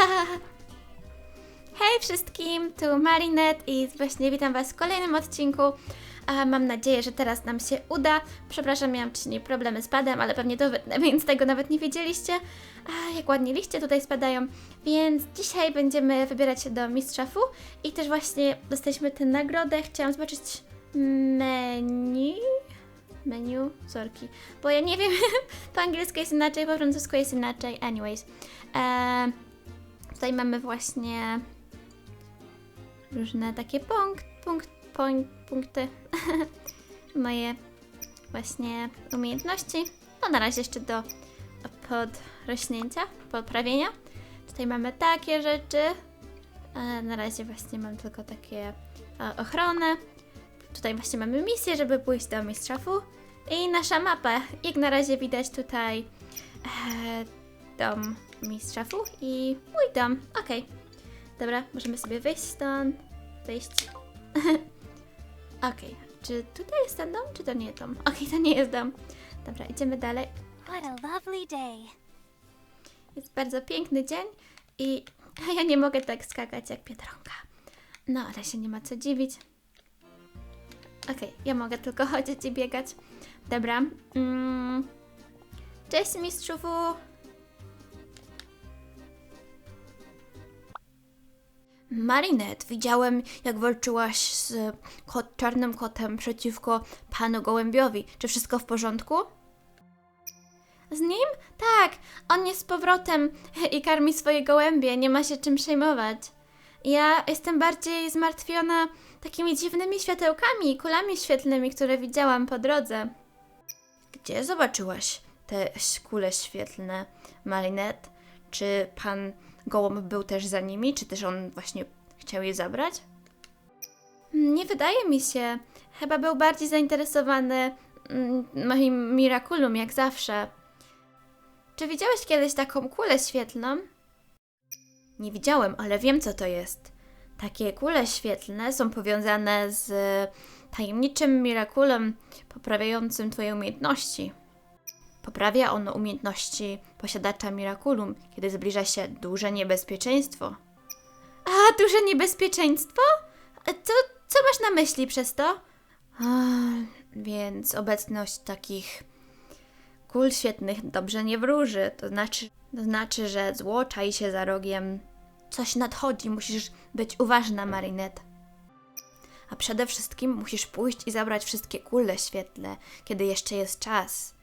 Hej wszystkim, tu Marinet i właśnie witam Was w kolejnym odcinku. Mam nadzieję, że teraz nam się uda. Przepraszam, miałam wcześniej problemy z padem, ale pewnie to więc tego nawet nie wiedzieliście. A jak ładnie liście tutaj spadają. Więc dzisiaj będziemy wybierać się do Mistrza Fu i też właśnie dostaliśmy tę nagrodę. Chciałam zobaczyć menu. Menu, sorki, bo ja nie wiem, po angielsku jest inaczej, po francusku jest inaczej. Anyways, Eee, tutaj mamy właśnie różne takie punkt, punkt, punkty. Moje właśnie umiejętności. No na razie jeszcze do podrośnięcia, poprawienia. Tutaj mamy takie rzeczy. E, Na razie właśnie mam tylko takie e, ochronę. Tutaj właśnie mamy misję, żeby pójść do Mistrza Fu. I nasza mapa. Jak na razie widać tutaj e, dom Fu i mój dom. Okej. Dobra, możemy sobie wyjść stąd. Wyjść. Okej. Czy tutaj jest ten dom, czy to nie jest dom? Okej, to nie jest dom. Dobra, idziemy dalej. What a lovely day. Jest bardzo piękny dzień i ja nie mogę tak skakać jak Biedronka. No, ale się nie ma co dziwić. Okej, ja mogę tylko chodzić i biegać. Dobra. Mm. Cześć mistrzu Marinette, widziałem jak walczyłaś z kot, czarnym kotem przeciwko panu Gołębiowi. Czy wszystko w porządku? Z nim? Tak, on jest z powrotem i karmi swoje gołębie, nie ma się czym przejmować. Ja jestem bardziej zmartwiona takimi dziwnymi światełkami i kulami świetlnymi, które widziałam po drodze. Gdzie zobaczyłaś te kule świetlne, Marinette? Czy pan gołąb był też za nimi, czy też on właśnie chciał je zabrać? Nie wydaje mi się. Chyba był bardziej zainteresowany mm, moim Miraculum, jak zawsze. Czy widziałeś kiedyś taką kulę świetlną? Nie widziałem, ale wiem co to jest. Takie kule świetlne są powiązane z tajemniczym mirakulem poprawiającym Twoje umiejętności. Poprawia ono umiejętności posiadacza mirakulum, kiedy zbliża się duże niebezpieczeństwo. A, duże niebezpieczeństwo? A Co, co masz na myśli przez to? A, więc obecność takich kul świetnych dobrze nie wróży. To znaczy, to znaczy, że zło czai się za rogiem. Coś nadchodzi, musisz być uważna, Marinette. A przede wszystkim musisz pójść i zabrać wszystkie kule świetle, kiedy jeszcze jest czas.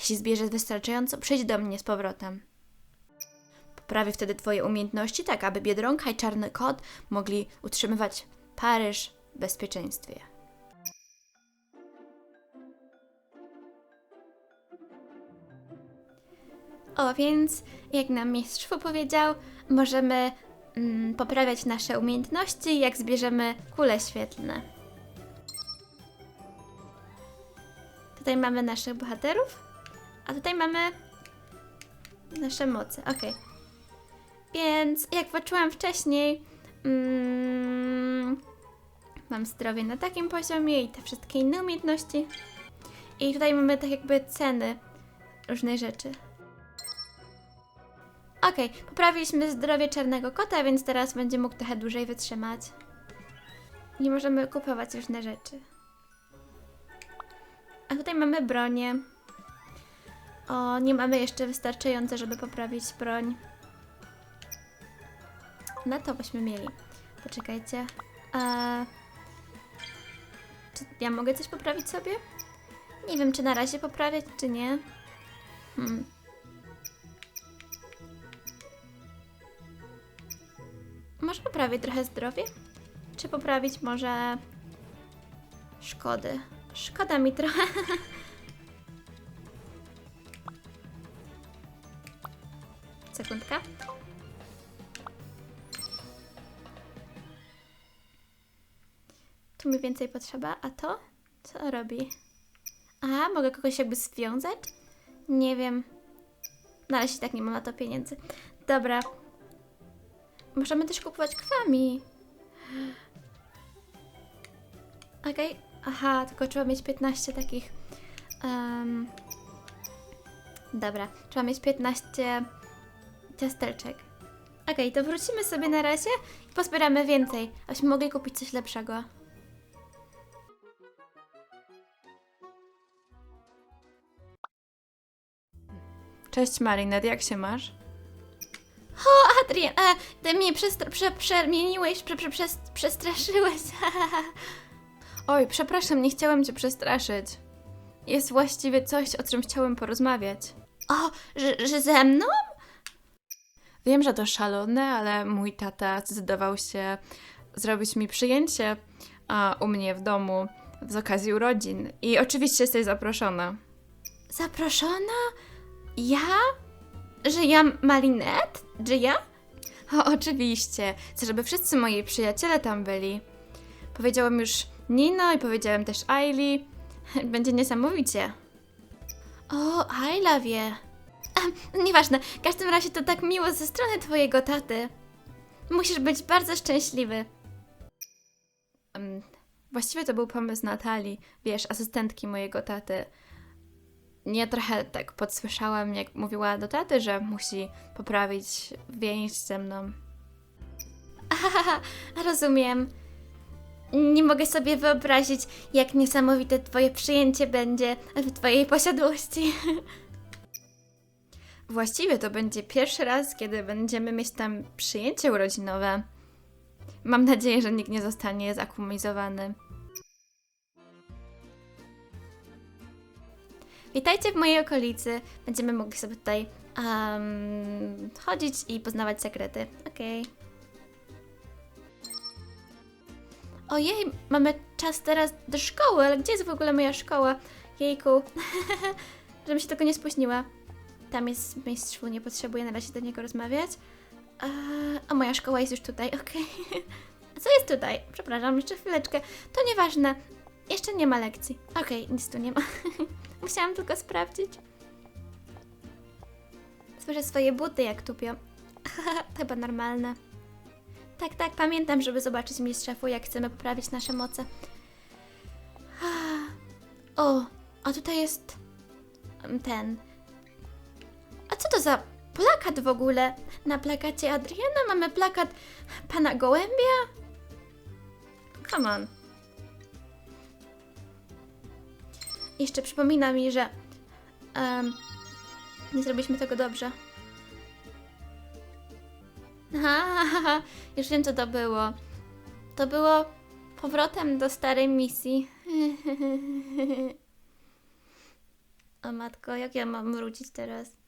Jeśli zbierzesz wystarczająco, przyjdź do mnie z powrotem. Poprawię wtedy Twoje umiejętności, tak aby Biedronka i Czarny Kot mogli utrzymywać Paryż w bezpieczeństwie. O, więc jak nam mistrz powiedział, możemy mm, poprawiać nasze umiejętności, jak zbierzemy kule świetlne. Tutaj mamy naszych bohaterów, a tutaj mamy nasze moce. Ok. Więc jak poczułam wcześniej, mm, mam zdrowie na takim poziomie i te wszystkie inne umiejętności. I tutaj mamy tak jakby ceny różnych rzeczy. Okej, poprawiliśmy zdrowie czarnego kota, więc teraz będzie mógł trochę dłużej wytrzymać. I możemy kupować różne rzeczy. A tutaj mamy bronię. O, nie mamy jeszcze wystarczająco, żeby poprawić broń. Na to byśmy mieli. Poczekajcie. A... Czy ja mogę coś poprawić sobie? Nie wiem, czy na razie poprawiać, czy nie. Hmm. Może poprawić trochę zdrowie? Czy poprawić może szkody? Szkoda mi trochę. Tu mi więcej potrzeba, a to? Co robi? Aha, mogę kogoś jakby związać? Nie wiem. Na razie tak nie mam na to pieniędzy. Dobra, Możemy też kupować kwami. Okej. Aha, tylko trzeba mieć 15 takich. em, dobra, trzeba mieć 15 ciasteczek. Okej, to wrócimy sobie na razie i pozbieramy więcej, abyśmy mogli kupić coś lepszego. Cześć Marinette, jak się masz? O, Adrian, e, ty mnie przestra- prze- przemieniłeś, prze- prze- przes- przestraszyłeś. Oj, przepraszam, nie chciałem cię przestraszyć. Jest właściwie coś, o czym chciałem porozmawiać. o, że, że ze mną? Wiem, że to szalone, ale mój tata zdecydował się zrobić mi przyjęcie a, u mnie w domu z okazji urodzin. I oczywiście jesteś zaproszona. Zaproszona? Ja? Że ja Marinette? Że ja? O, oczywiście. Chcę, żeby wszyscy moi przyjaciele tam byli. Powiedziałem już Nino i powiedziałem też Aili. Będzie niesamowicie. O, Ayla wie. Nieważne, w każdym razie to tak miło ze strony twojego taty. Musisz być bardzo szczęśliwy. Właściwie to był pomysł Natalii, wiesz, asystentki mojego taty. Ja trochę tak podsłyszałam, jak mówiła do taty, że musi poprawić więź ze mną. Haha, rozumiem. Nie mogę sobie wyobrazić, jak niesamowite twoje przyjęcie będzie w twojej posiadłości. Właściwie to będzie pierwszy raz, kiedy będziemy mieć tam przyjęcie urodzinowe. Mam nadzieję, że nikt nie zostanie zakumizowany. Witajcie w mojej okolicy. Będziemy mogli sobie tutaj em, chodzić i poznawać sekrety. Okej. Ojej, mamy czas teraz do szkoły, ale gdzie jest w ogóle moja szkoła? Jejku. Żebym się tylko nie spóźniła. Tam jest mistrz, nie potrzebuję na razie do niego rozmawiać. A, moja szkoła jest już tutaj, okej. A co jest tutaj? Przepraszam, jeszcze chwileczkę. To nieważne. Jeszcze nie ma lekcji. Okej, nic tu nie ma. Musiałam tylko sprawdzić. Słyszę swoje buty jak tupią. chyba normalne. Tak, tak, pamiętam, żeby zobaczyć mistrza Fu, jak chcemy poprawić nasze moce. o, a tutaj jest ten. To za plakat w ogóle? Na plakacie Adriana mamy plakat pana Gołębia? Come on. Jeszcze przypomina mi, że em, nie zrobiliśmy tego dobrze. Aha, już wiem co to było. To było powrotem do starej misji. O matko, jak ja mam wrócić teraz?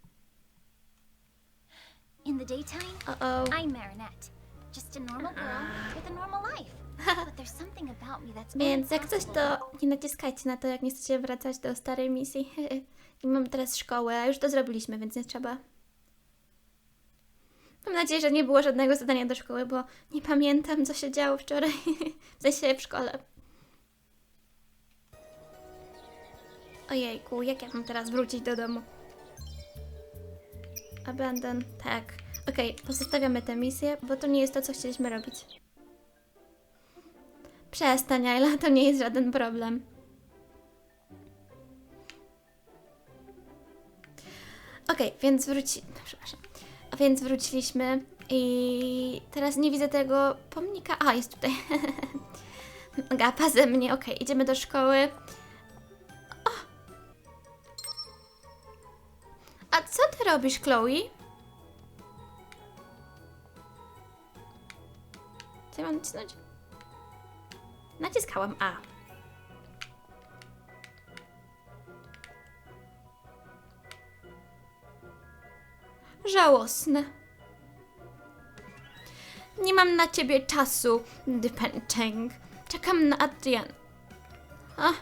In the daytime, o. I'm Marinette. Just a normal girl with a normal life. But there's something about me that's Więc jak coś to nie naciskajcie na to, jak nie chcecie wracać do starej misji. I mam teraz szkołę, a już to zrobiliśmy, więc nie trzeba. Mam nadzieję, że nie było żadnego zadania do szkoły, bo nie pamiętam, co się działo wczoraj. w sensie w szkole. Ojejku, jak ja mam teraz wrócić do domu? Abandon, tak. Okej, pozostawiamy tę misję, bo to nie jest to, co chcieliśmy robić. Przestań, Ayla, to nie jest żaden problem. Okej, więc wróci... no, Przepraszam. A więc wróciliśmy i teraz nie widzę tego pomnika. A, jest tutaj. Gapa ze mnie. Okej, idziemy do szkoły. Co ty robisz, Chloe? Co ja mam nacisnąć? Naciskałam A. Żałosne. Nie mam na ciebie czasu, Dypencheng. Czekam na Adrian. A.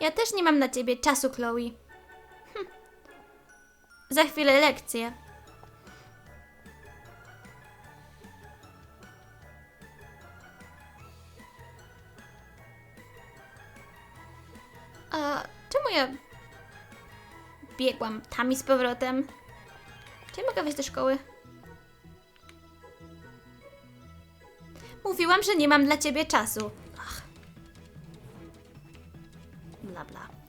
Ja też nie mam na ciebie czasu, Chloe. Za chwilę lekcje. A czemu ja biegłam tam i z powrotem? Czy ja mogę wejść do szkoły? Mówiłam, że nie mam dla ciebie czasu. Ach. Bla bla.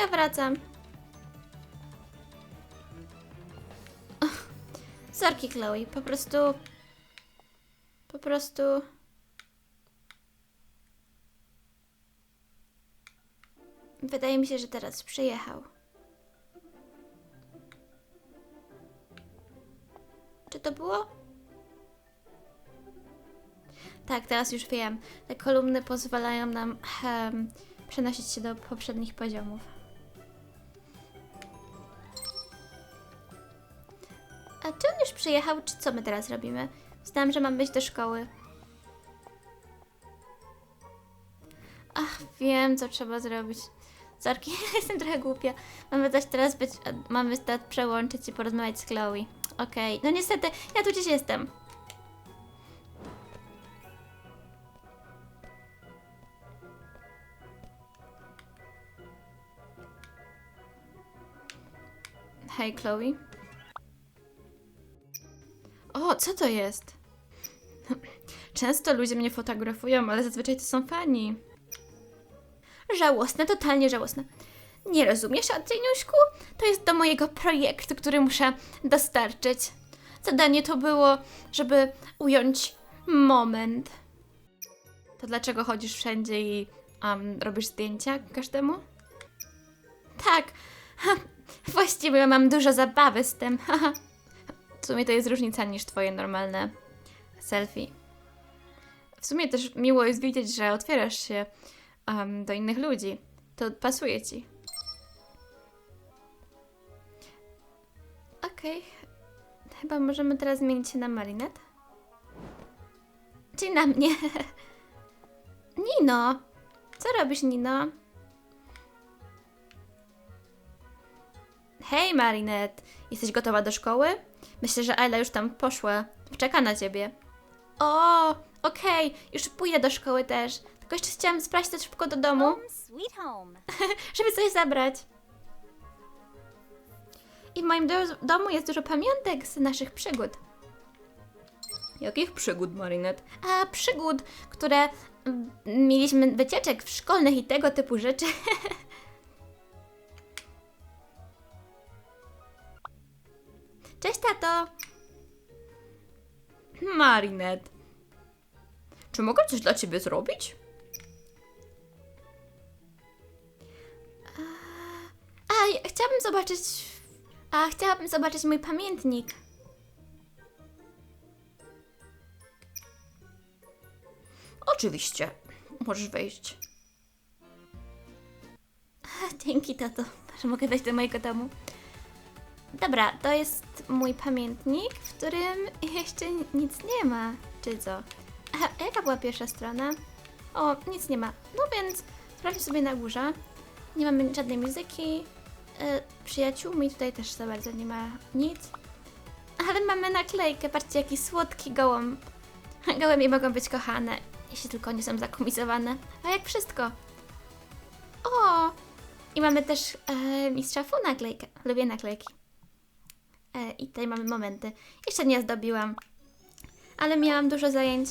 ja wracam. Sorki, Chloe. Po prostu... Po prostu... Wydaje mi się, że teraz przyjechał. Czy to było? Tak, teraz już wiem. Te kolumny pozwalają nam przenosić się do poprzednich poziomów. Przyjechał, czy co my teraz robimy? Znałam, że mam być do szkoły. Ach, wiem, co trzeba zrobić. Sorki, jestem trochę głupia. Mamy też teraz być, mamy teraz przełączyć i porozmawiać z Chloe. Okej, no niestety, ja tu gdzieś jestem. Hej, Chloe. O, co to jest? Często ludzie mnie fotografują, ale zazwyczaj to są fani. Żałosne, totalnie żałosne. Nie rozumiesz, Adrianiuszku? To jest do mojego projektu, który muszę dostarczyć. Zadanie to było, żeby ująć moment. To dlaczego chodzisz wszędzie i um, robisz zdjęcia każdemu? Tak, właściwie mam dużo zabawy z tym. W sumie to jest różnica niż twoje normalne selfie. W sumie też miło jest widzieć, że otwierasz się um, do innych ludzi. To pasuje ci. Okej. Chyba możemy teraz zmienić się na Marinette? Czy na mnie? Nino! Co robisz, Nino? Hej, Marinette! Jesteś gotowa do szkoły? Myślę, że Ayla już tam poszła. Czeka na ciebie. O, okej, już pójdę do szkoły też. Tylko jeszcze chciałam sprawdzić to szybko do domu, Home sweet home. żeby coś zabrać. I w moim do domu jest dużo pamiątek z naszych przygód. Jakich przygód, Marinette? A przygód, które mm, mieliśmy wycieczek w szkolnych i tego typu rzeczy. Cześć, tato! Marinette. Czy mogę coś dla ciebie zrobić? A, ja chciałabym zobaczyć... A, chciałabym zobaczyć mój pamiętnik. Oczywiście. Możesz wejść. Dzięki, tato, że mogę wejść do mojego domu. Dobra, to jest mój pamiętnik, w którym jeszcze nic nie ma. Czy co? A jaka była pierwsza strona? O, nic nie ma. No więc sprawdźmy sobie na górze. Nie mamy żadnej muzyki. E, przyjaciółmi tutaj też za bardzo nie ma nic. Ale mamy naklejkę. Patrzcie, jaki słodki gołąb. Gołębie mogą być kochane, jeśli tylko nie są zakumizowane. A jak wszystko. O! I mamy też e, mistrza Fu naklejkę. Lubię naklejki. E, I tutaj mamy momenty. Jeszcze nie zdobiłam. Ale miałam dużo zajęć.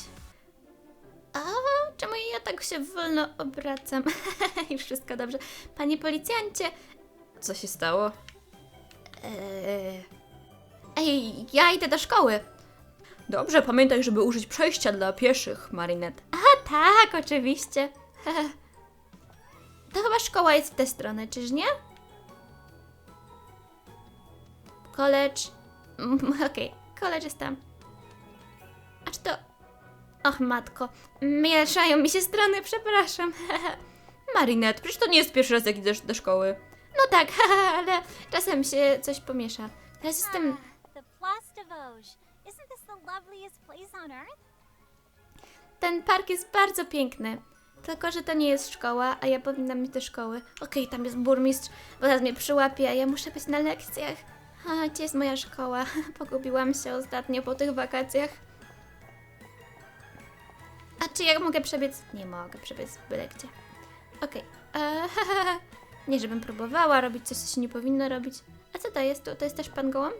A czemu ja tak się wolno obracam? I wszystko dobrze. Panie policjancie. Co się stało? E, ej, ja idę do szkoły. Dobrze, pamiętaj, żeby użyć przejścia dla pieszych, Marinette. A tak, oczywiście. To chyba szkoła jest w tę stronę, czyż nie? College. Mm, Okej, college jest tam. A czy to. Och, matko. Mieszają mi się strony, przepraszam. Marinette, przecież to nie jest pierwszy raz, jak idziesz do szkoły. No tak, ale czasem się coś pomiesza. Teraz jestem. Ah? Ten park jest bardzo piękny. Tylko, że to nie jest szkoła, a ja powinnam mieć do szkoły. Okej, tam jest burmistrz, bo zaraz mnie przyłapie, a ja muszę być na lekcjach. A, gdzie jest moja szkoła? Pogubiłam się ostatnio po tych wakacjach. A czy ja mogę przebiec? Nie mogę przebiec byle gdzie. Okej. Eee, Nie, żebym próbowała robić coś, co się nie powinno robić. A co to jest? To, to jest też pan gołąb?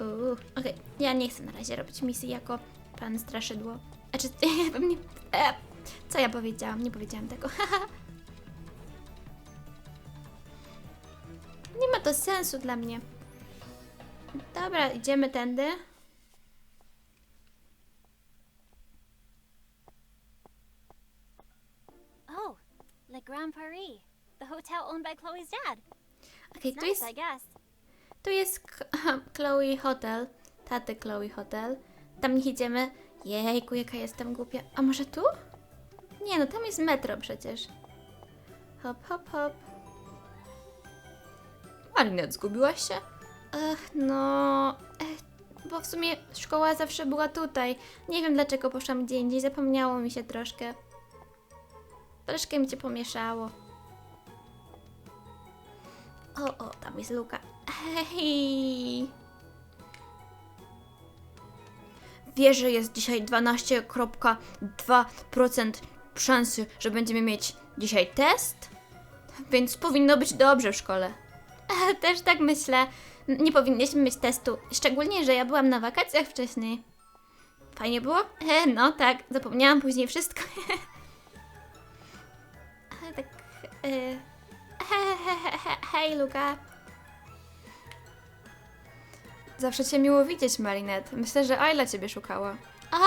Uuu, okej. Ja nie chcę na razie robić misji jako pan straszydło. A czy ja nie... E, co ja powiedziałam? Nie powiedziałam tego. To sensu dla mnie. Dobra, idziemy tędy. Oh, Le Grand Paris, the hotel owned by Chloe's dad. Okej, It's tu jest, tu jest Chloe Hotel. Taty Chloe Hotel. Tam nie idziemy. Jejku, jaka jestem głupia. A może tu? Nie, no tam jest metro przecież. Hop, hop, hop. Marinette, zgubiłaś się? Ech, no... Ech, bo w sumie szkoła zawsze była tutaj. Nie wiem dlaczego poszłam gdzie indziej, zapomniało mi się troszkę. Troszkę mi się pomieszało. O, o, tam jest Luka. Hej! Wiesz, że jest dzisiaj 12,2% szansy, że będziemy mieć dzisiaj test? Więc powinno być dobrze w szkole. Też tak myślę. Nie powinniśmy mieć testu. Szczególnie, że ja byłam na wakacjach wcześniej. Fajnie było? E, no tak, zapomniałam później wszystko. Ale tak. E, he, he, he, he, hej, Luka. Zawsze cię miło widzieć, Marinette. Myślę, że Ayla ciebie szukała. A,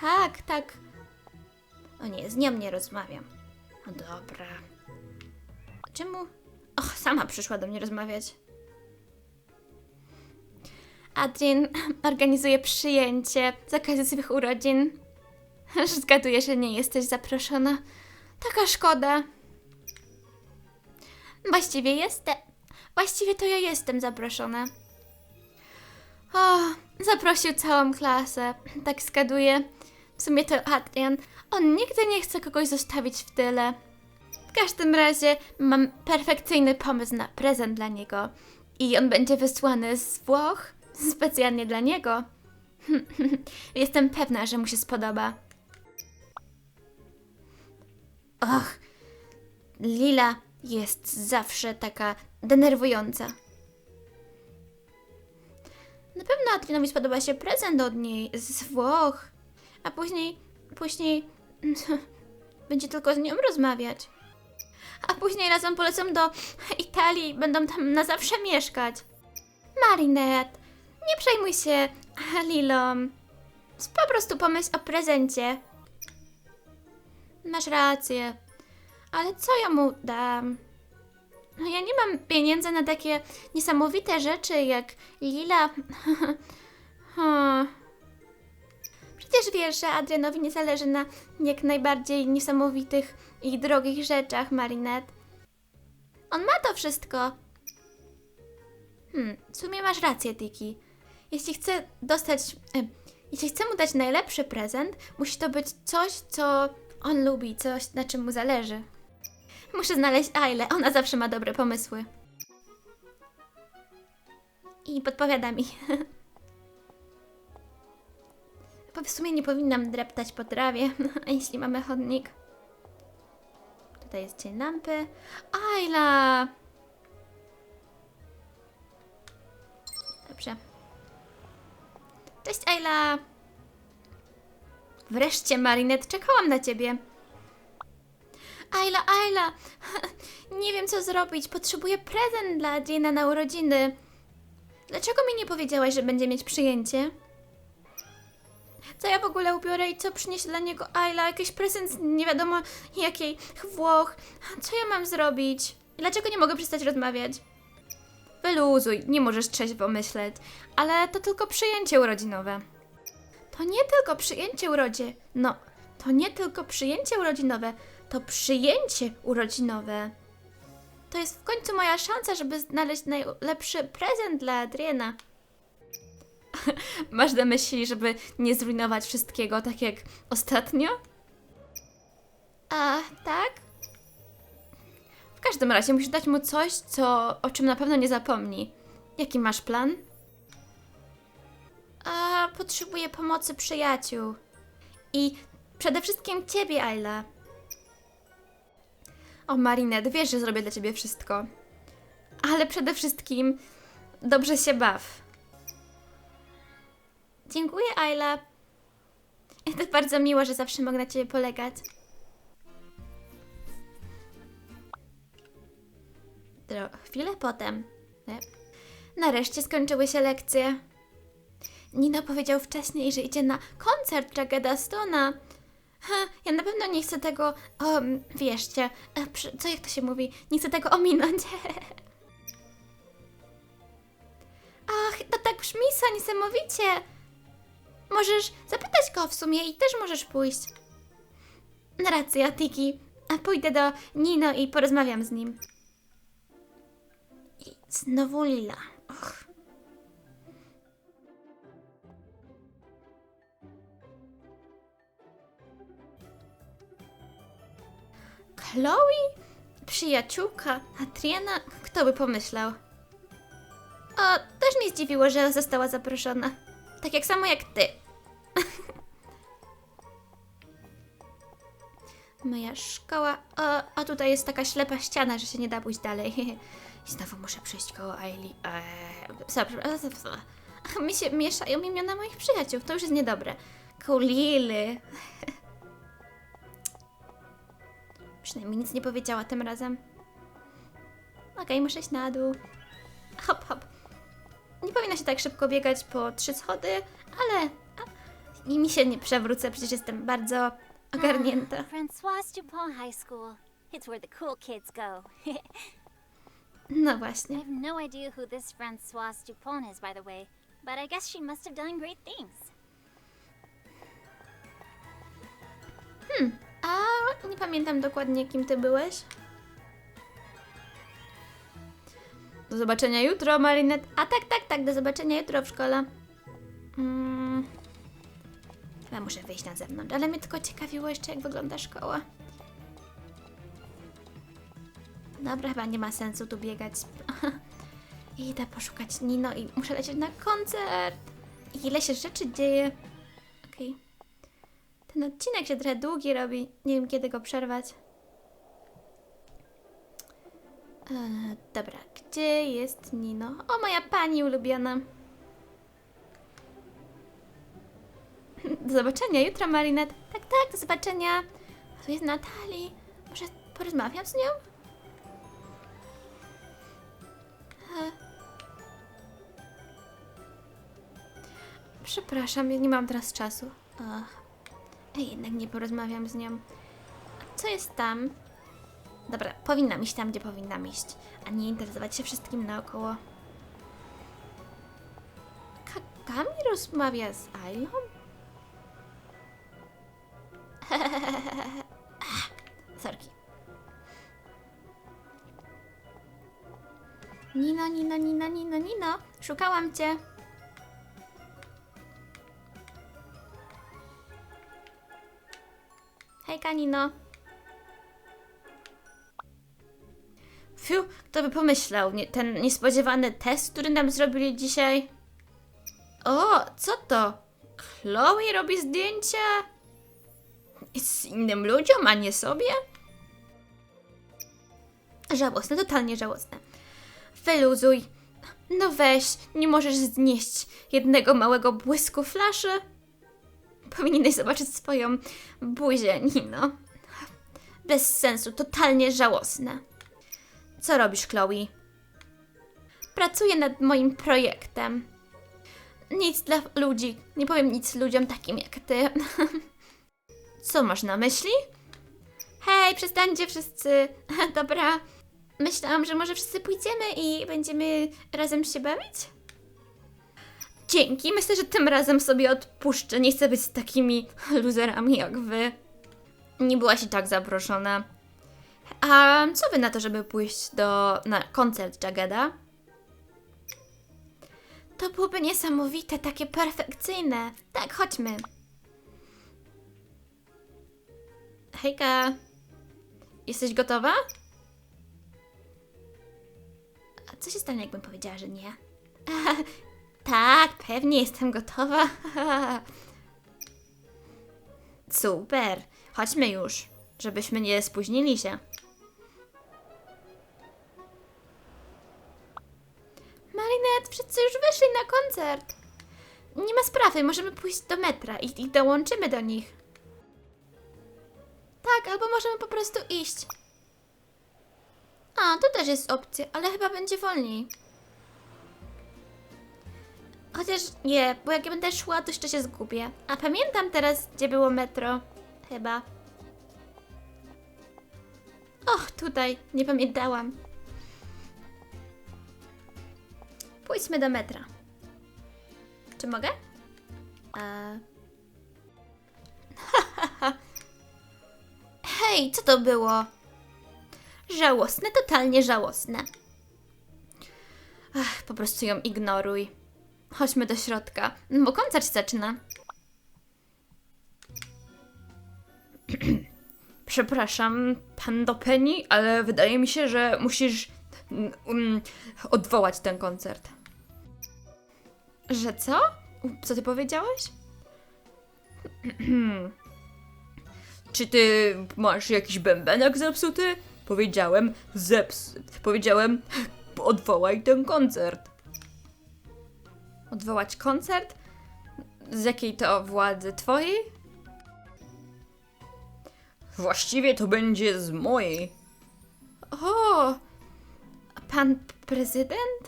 tak, tak. O nie, z nią nie rozmawiam. No dobra. Czemu? Sama przyszła do mnie rozmawiać. Adrian organizuje przyjęcie z okazji swych urodzin. Zgaduję, że nie jesteś zaproszona. Taka szkoda. Właściwie jestem. Właściwie to ja jestem zaproszona. O, zaprosił całą klasę. Tak zgaduję. W sumie to Adrian. On nigdy nie chce kogoś zostawić w tyle. W każdym razie mam perfekcyjny pomysł na prezent dla niego. I on będzie wysłany z Włoch specjalnie dla niego. Jestem pewna, że mu się spodoba. Och, Lila jest zawsze taka denerwująca. Na pewno Adrianowi spodoba się prezent od niej z Włoch, a później, później będzie tylko z nią rozmawiać. A później razem polecą do Italii i będą tam na zawsze mieszkać. Marinette, nie przejmuj się Lilą. Po prostu pomyśl o prezencie. Masz rację. Ale co ja mu dam? No ja nie mam pieniędzy na takie niesamowite rzeczy jak Lila. Hmm. Przecież wiesz, że Adrianowi nie zależy na jak najbardziej niesamowitych i drogich rzeczach, Marinette. On ma to wszystko. Hmm, w sumie masz rację, Tiki. Jeśli chcę dostać. E, jeśli chcę mu dać najlepszy prezent, musi to być coś, co on lubi, coś, na czym mu zależy. Muszę znaleźć Ailę, ona zawsze ma dobre pomysły. I podpowiada mi. Bo w sumie nie powinnam dreptać po trawie, jeśli mamy chodnik. Tutaj jest cień lampy. Aila! Dobrze. Cześć Aila! Wreszcie, Marinette, czekałam na ciebie. Ayla, Ayla, nie wiem co zrobić. Potrzebuję prezent dla Adriana na urodziny. Dlaczego mi nie powiedziałaś, że będzie mieć przyjęcie? Co ja w ogóle ubiorę i co przyniesie dla niego Ayla? Jakiś prezent nie wiadomo jakiej Włoch. Co ja mam zrobić? Dlaczego nie mogę przestać rozmawiać? Wyluzuj, nie możesz trzeźwo myśleć. Ale to tylko przyjęcie urodzinowe. To nie tylko przyjęcie urodzie. No, to nie tylko przyjęcie urodzinowe to przyjęcie urodzinowe. To jest w końcu moja szansa, żeby znaleźć najlepszy prezent dla Adriana. Masz na myśli, żeby nie zrujnować wszystkiego tak jak ostatnio? A, tak? W każdym razie musisz dać mu coś, co, o czym na pewno nie zapomni. Jaki masz plan? A, potrzebuję pomocy przyjaciół. I przede wszystkim ciebie, Ayla. O, Marinette, wiesz, że zrobię dla ciebie wszystko. Ale przede wszystkim dobrze się baw. Dziękuję, Ayla. To bardzo miło, że zawsze mogę na ciebie polegać. Tro- chwilę potem. Nie? Nareszcie skończyły się lekcje. Nino powiedział wcześniej, że idzie na koncert Jageda Stona. Ja na pewno nie chcę tego, o, wierzcie, e, co jak to się mówi, nie chcę tego ominąć. Ach, to tak brzmi niesamowicie. Możesz zapytać go w sumie i też możesz pójść. Racja, Tiki. A pójdę do Nino i porozmawiam z nim. I znowu Lila. Och. Chloe? Przyjaciółka? Adriana? Kto by pomyślał? O, też mnie zdziwiło, że została zaproszona. Tak jak samo jak ty. Moja szkoła. A tutaj jest taka ślepa ściana, że się nie da pójść dalej. I znowu muszę przejść koło Ailey. Eee. Mi się mieszają imiona moich przyjaciół. To już jest niedobre. Koło Lily. Przynajmniej nic nie powiedziała tym razem. Okej, muszę iść na dół. Hop, hop. Nie powinna się tak szybko biegać po trzy schody, ale... A, I mi się nie przewrócę, przecież jestem bardzo ogarnięta. Francoise Dupont High School. It's where the cool kids go. No I właśnie. have no idea who this Francoise Dupont is, by the way, but I guess she must have done great things. A nie pamiętam dokładnie, kim ty byłeś. Do zobaczenia jutro, Marinette. A tak, tak, tak, do zobaczenia jutro w szkole. Mm. Chyba muszę wyjść na zewnątrz, ale mnie tylko ciekawiło jeszcze, jak wygląda szkoła. Dobra, chyba nie ma sensu tu biegać. Idę poszukać Nino i muszę lecieć na koncert. Ile się rzeczy dzieje. Okej. Ten odcinek się trochę długi robi. Nie wiem, kiedy go przerwać. E, dobra, gdzie jest Nino? O, moja pani ulubiona. Do zobaczenia jutro, Marinette. Tak, tak, do zobaczenia. A tu jest Natalii. Może porozmawiam z nią? E. Przepraszam, ja nie mam teraz czasu. Ach. Jednak nie porozmawiam z nią. A co jest tam? Dobra, powinnam iść tam, gdzie powinnam iść, a nie interesować się wszystkim naokoło. Kakami rozmawia z Ailą? Sorki. Nino, Nino, Nino, Nino, Nino, szukałam cię. Hejka, Nino. Fiu, kto by pomyślał, nie, ten niespodziewany test, który nam zrobili dzisiaj. O, co to? Chloe robi zdjęcia? Z innym ludziom, a nie sobie? Żałosne, totalnie żałosne. Wyluzuj. No weź, nie możesz znieść jednego małego błysku flaszy? Powinieneś zobaczyć swoją buzię, Nino. Bez sensu, totalnie żałosne. Co robisz, Chloe? Pracuję nad moim projektem. Nic dla ludzi. Nie powiem nic ludziom takim jak ty. Co masz na myśli? Hej, przestańcie wszyscy. Dobra. Myślałam, że może wszyscy pójdziemy i będziemy razem się bawić? Dzięki, myślę, że tym razem sobie odpuszczę. Nie chcę być z takimi luzerami jak wy. Nie byłaś i tak zaproszona. A co wy na to, żeby pójść do, na koncert Jageda? To byłoby niesamowite, takie perfekcyjne. Tak, chodźmy. Hejka. Jesteś gotowa? A co się stanie, jakbym powiedziała, że nie? tak, pewnie jestem gotowa. Super. Chodźmy już, żebyśmy nie spóźnili się. Marinette, wszyscy już wyszli na koncert. Nie ma sprawy, możemy pójść do metra i, i dołączymy do nich. Tak, albo możemy po prostu iść. A, to też jest opcja, ale chyba będzie wolniej. Chociaż nie, bo jak ja będę szła, to jeszcze się zgubię. A pamiętam teraz, gdzie było metro. Chyba. Och, tutaj. Nie pamiętałam. Pójdźmy do metra. Czy mogę? A... Hej, co to było? Żałosne, totalnie żałosne. Po prostu ją ignoruj. Chodźmy do środka, bo koncert się zaczyna. Przepraszam, pan do Penny, ale wydaje mi się, że musisz mm, odwołać ten koncert. Że co? Co ty powiedziałeś? Czy ty masz jakiś bębenek zepsuty? Powiedziałem zeps... Powiedziałem odwołaj ten koncert. Odwołać koncert? Z jakiej to władzy? Twojej? Właściwie to będzie z mojej. O! Pan prezydent?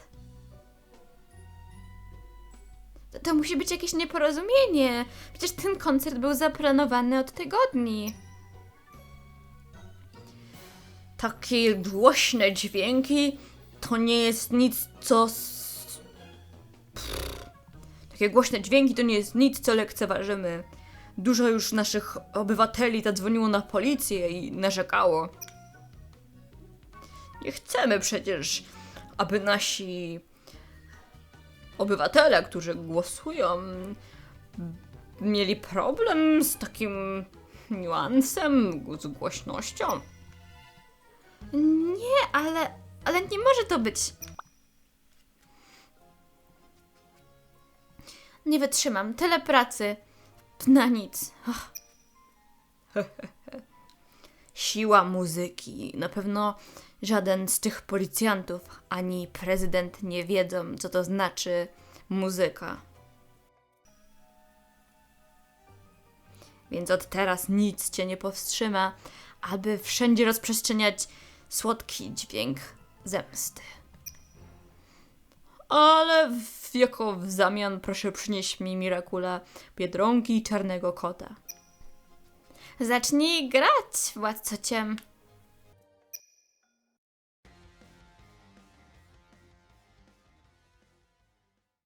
To, musi być jakieś nieporozumienie. Przecież ten koncert był zaplanowany od tygodni. Takie głośne dźwięki to nie jest nic, co. Pff. Takie głośne dźwięki to nie jest nic, co lekceważymy. Dużo już naszych obywateli zadzwoniło na policję i narzekało. Nie chcemy przecież, aby nasi obywatele, którzy głosują, mieli problem z takim niuansem, z głośnością. Nie, ale, ale nie może to być. Nie wytrzymam. Tyle pracy. Na nic. Och, Siła muzyki. Na pewno żaden z tych policjantów ani prezydent nie wiedzą, co to znaczy muzyka. Więc od teraz nic cię nie powstrzyma, aby wszędzie rozprzestrzeniać słodki dźwięk zemsty. Ale w, jako w zamian proszę przynieść mi Mirakula Biedronki i Czarnego Kota. Zacznij grać, władco ciem.